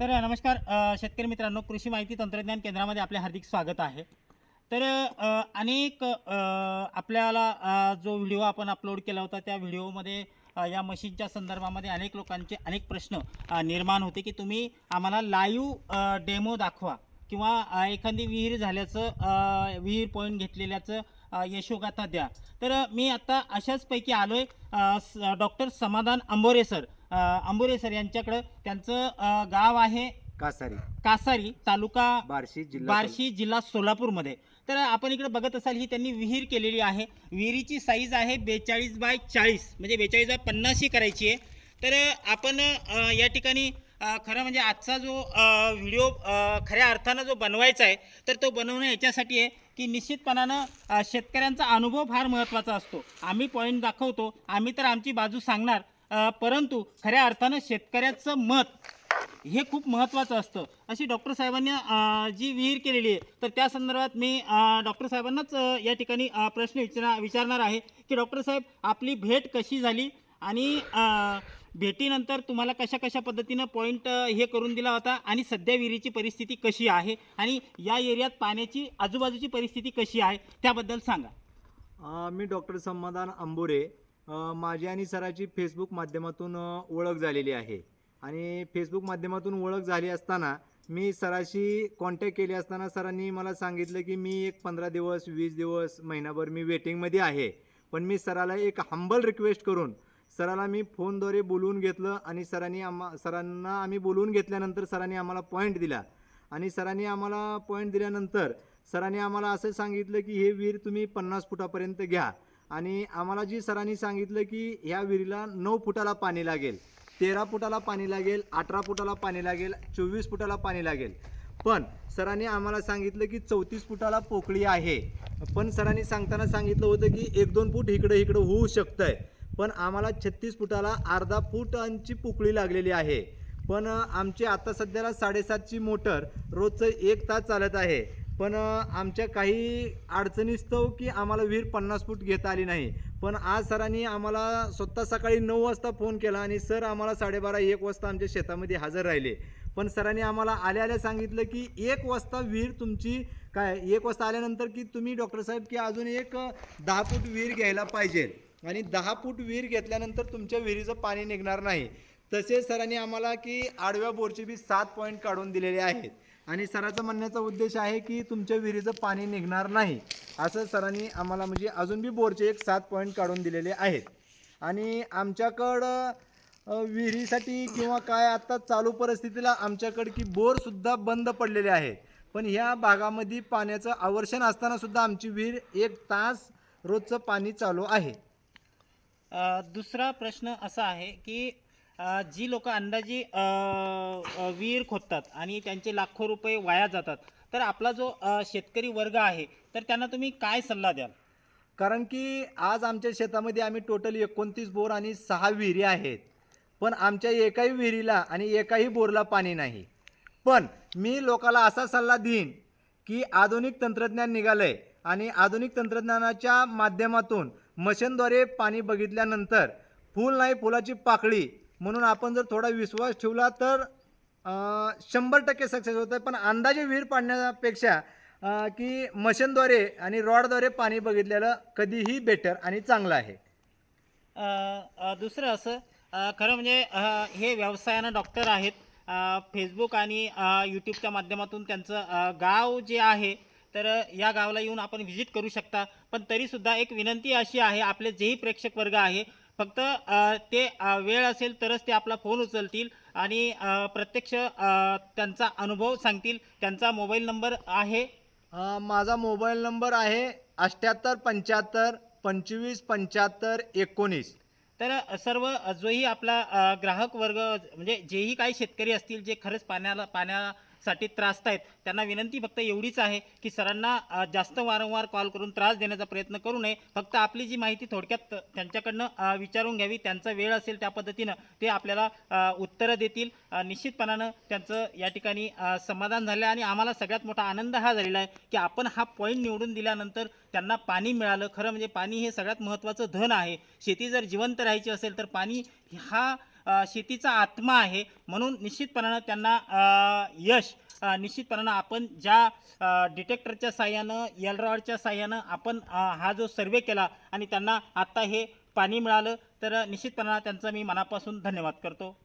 तर नमस्कार शेतकरी मित्रांनो कृषी माहिती तंत्रज्ञान केंद्रामध्ये आपले हार्दिक स्वागत आहे. तर अनेक आपल्याला जो व्हिडिओ आपण अपलोड केला होता त्या व्हिडिओमध्ये या मशीनच्या संदर्भामध्ये अनेक लोकांचे अनेक प्रश्न निर्माण होते की तुम्ही आम्हाला लाईव्ह डेमो दाखवा किंवा एखादी विहीर झाल्याचं विहीर पॉईंट घेतलेल्याचं यशोगाथा द्या. तर मी आत्ता अशाचपैकी आलो आहे डॉक्टर समाधान अंबोरे सर. अ, अंबोरे सर यांच्याकडं त्यांचं अ, गाव आहे कासारी. कासारी तालुका बार्शी जिल्हा बार्शी जिल्हा सोलापूरमध्ये. तर आपण इकडे बघत असाल ही त्यांनी विहीर केलेली आहे. विहिरीची साईज आहे बेचाळीस बाय चाळीस म्हणजे बेचाळीस बाय पन्नास ही करायची आहे. तर आपण अ, या ठिकाणी अ, खरं म्हणजे आजचा जो अ, व्हिडिओ अ, खऱ्या अर्थानं जो बनवायचा आहे तर तो बनवणं याच्यासाठी आहे की निश्चितपणानं अ, शेतकऱ्यांचा अनुभव फार महत्त्वाचा असतो. आम्ही पॉईंट दाखवतो आम्ही तर आमची बाजू सांगणार परंतु खऱ्या अर्थानं शेतकऱ्याचं मत हे खूप महत्त्वाचं असतं. अशी डॉक्टर साहेबांनी जी विहीर केलेली आहे तर त्या संदर्भात मी डॉक्टर साहेबांनाच या ठिकाणी प्रश्न विचार विचारणार आहे की डॉक्टर साहेब आपली भेट कशी झाली? आणि भेटीनंतर तुम्हाला कशा कशा पद्धतीनं पॉईंट हे करून दिला होता? आणि सध्या विहिरीची परिस्थिती कशी आहे? आणि या एरियात पाण्याची आजूबाजूची परिस्थिती कशी आहे? त्याबद्दल सांगा. मी डॉक्टर समाधान अंबुरे. माझी आणि सराची फेसबुक माध्यमातून ओळख झालेली आहे. आणि फेसबुक माध्यमातून ओळख झाली असताना मी सराशी कॉन्टॅक्ट केले असताना सरांनी मला सांगितलं की मी एक पंधरा दिवस वीस दिवस महिनाभर मी वेटिंगमध्ये आहे. पण मी सराला एक हंबल रिक्वेस्ट करून सराला मी फोनद्वारे बोलवून घेतलं आणि सरांनी आम्हा सरांना आम्ही बोलवून घेतल्यानंतर सरांनी आम्हाला पॉईंट दिला. आणि सरांनी आम्हाला पॉईंट दिल्यानंतर सरांनी आम्हाला असं सांगितलं की हे विहीर तुम्ही पन्नास फुटापर्यंत घ्या. आणि आम्हाला जी सरांनी सांगितलं की ह्या विहिरीला नऊ फुटाला पाणी लागेल तेरा फुटाला पाणी लागेल अठरा फुटाला पाणी लागेल चोवीस फुटाला पाणी लागेल. पण सरांनी आम्हाला सांगितलं की चौतीस फुटाला पोकळी आहे. पण सरांनी सांगताना सांगितलं होतं की एक दोन फूट इकडं इकडं होऊ शकतं आहे पण आम्हाला छत्तीस फुटाला अर्धा फुटांची पोकळी लागलेली आहे. पण आमची आता सध्याला साडेसातची मोटर रोजचं एक तास चालत आहे. पण आमच्या काही अडचणीस्तव की आम्हाला विहीर पन्नास फूट घेता आली नाही. पण आज सरांनी आम्हाला स्वतः सकाळी नऊ वाजता फोन केला आणि सर आम्हाला साडेबारा एक वाजता आमच्या शेतामध्ये हजर राहिले. पण सरांनी आम्हाला आल्या आल्या सांगितलं की एक वाजता विहीर तुमची काय एक वाजता आल्यानंतर की तुम्ही डॉक्टर साहेब की अजून एक दहा फूट विहीर घ्यायला पाहिजे. आणि दहा फूट विहीर घेतल्यानंतर तुमच्या विहिरीचं पाणी निघणार नाही. तसेच सरांनी आम्हाला की आडव्या बोरचे बी सात पॉईंट काढून दिलेले आहेत. आणि सराचं म्हणण्याचा उद्देश आहे की तुमच्या विहिरीचं पाणी निघणार नाही. असं सरांनी आम्हाला म्हणजे अजून बी बोरचे एक सात पॉईंट काढून दिलेले आहेत. आणि आमच्याकडं विहिरीसाठी किंवा काय आत्ता चालू परिस्थितीला आमच्याकडे की बोरसुद्धा बंद पडलेले आहेत. पण ह्या भागामध्ये पाण्याचं आवर्षण असतानासुद्धा आमची विहीर एक तास रोजचं पाणी चालू आहे. दुसरा प्रश्न असा आहे की जी लोक अंदाजी विहीर खोदतात आणि त्यांचे लाखो रुपये वाया जातात तर आपला जो शेतकरी वर्ग आहे तर त्यांना तुम्ही काय सल्ला द्याल? कारण की आज आमच्या शेतामध्ये आम्ही टोटल एकोणतीस बोर आणि सहा विहिरी आहेत. पण आमच्या एकाही विहिरीला आणि एकाही बोरला पाणी नाही. पण मी लोकाला असा सल्ला देईन की आधुनिक तंत्रज्ञान निघालंय आणि आधुनिक तंत्रज्ञानाच्या माध्यमातून मशीनद्वारे पाणी बघितल्यानंतर फूल नाही फुलाची पाकळी म्हणून आपण जर थोडा विश्वास ठेवला तर शंभर टक्के सक्सेस होतं पण अंदाजे विहीर पाडण्यापेक्षा की मशीनद्वारे आणि रॉडद्वारे पाणी बघितलेलं कधीही बेटर आणि चांगलं आहे. दुसरं असं खरं म्हणजे हे व्यवसायानं डॉक्टर आहेत. फेसबुक आणि यूट्यूबच्या माध्यमातून त्यांचं गाव जे आहे तर या गावाला येऊन आपण व्हिजिट करू शकता. पण तरीसुद्धा एक विनंती अशी आहे आपले जेही प्रेक्षक वर्ग आहे फक्त ते वेळ असेल तरच ते आपला फोन उचलतील आणि प्रत्यक्ष त्यांचा अनुभव सांगतील. त्यांचा मोबाईल नंबर आहे? माझा मोबाईल नंबर आहे अठ्ठ्याहत्तर पंच्याहत्तर पंचवीस पंच्याहत्तर एकोणीस. तर सर्व जोही आपला ग्राहक वर्ग म्हणजे जेही काही शेतकरी असतील जे खरंच पाण्याला पाण्यासाठी त्रासत आहेत. त्यांना विनंती फक्त एवढीच आहे की सरांना जास्त वारंवार कॉल करून त्रास देण्याचा प्रयत्न करू नये. फक्त आपली जी माहिती थोडक्यात त्यांच्याकडनं विचारून घ्यावी. त्यांचा वेळ असेल त्या पद्धतीनं ते आपल्याला उत्तरं देतील. निश्चितपणानं त्यांचं या ठिकाणी समाधान झालं आणि आम्हाला सगळ्यात मोठा आनंद हा झालेला आहे की आपण हा पॉईंट निवडून दिल्यानंतर त्यांना पाणी मिळालं. खरं म्हणजे पाणी हे सगळ्यात महत्त्वाचं धन आहे. शेती जर जिवंत राहायची असेल तर पाणी हा शेतीचा आत्मा आहे. म्हणून निश्चितपणानं त्यांना यश निश्चितपणानं आपण ज्या डिटेक्टरच्या साह्यानं यलरॉडच्या साह्यानं आपण हा जो सर्वे केला आणि त्यांना आत्ता हे पाणी मिळालं तर निश्चितपणानं त्यांचा मी मनापासून धन्यवाद करतो.